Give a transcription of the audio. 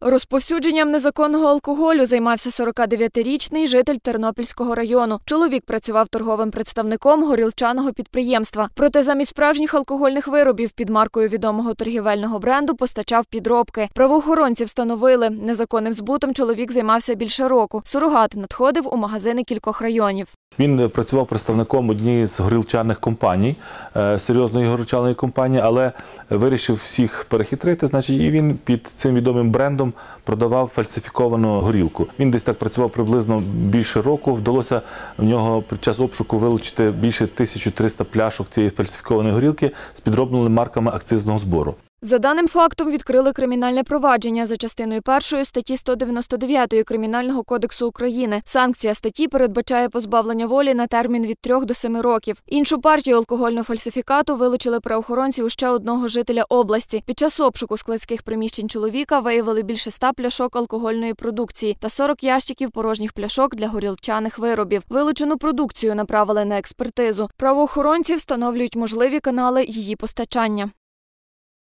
Розповсюдженням незаконного алкоголю займався 49-річний житель Тернопільського району. Чоловік працював торговим представником горілчаного підприємства. Проте замість справжніх алкогольних виробів під маркою відомого торгівельного бренду постачав підробки. Правоохоронці встановили, незаконним збутом чоловік займався більше року. Сурогат надходив у магазини кількох районів. Він е, працював представником однієї з горілчаних компаній, е, серйозної горілчаної компанії, але вирішив всіх перехитрити. Значить, і він під цим відомим брендом продавав фальсифіковану горілку. Він десь так працював приблизно більше року. Вдалося в нього під час обшуку вилучити більше 1300 пляшок цієї фальсифікованої горілки з підробленими марками акцизного збору. За даним фактом відкрили кримінальне провадження за частиною першої статті 199 Кримінального кодексу України. Санкція статті передбачає позбавлення волі на термін від 3 до 7 років. Іншу партію алкогольного фальсифікату вилучили правоохоронці у ще одного жителя області. Під час обшуку складських приміщень чоловіка виявили більше 100 пляшок алкогольної продукції та 40 ящиків порожніх пляшок для горілчаних виробів. Вилучену продукцію направили на експертизу. Правоохоронці встановлюють можливі канали її постачання.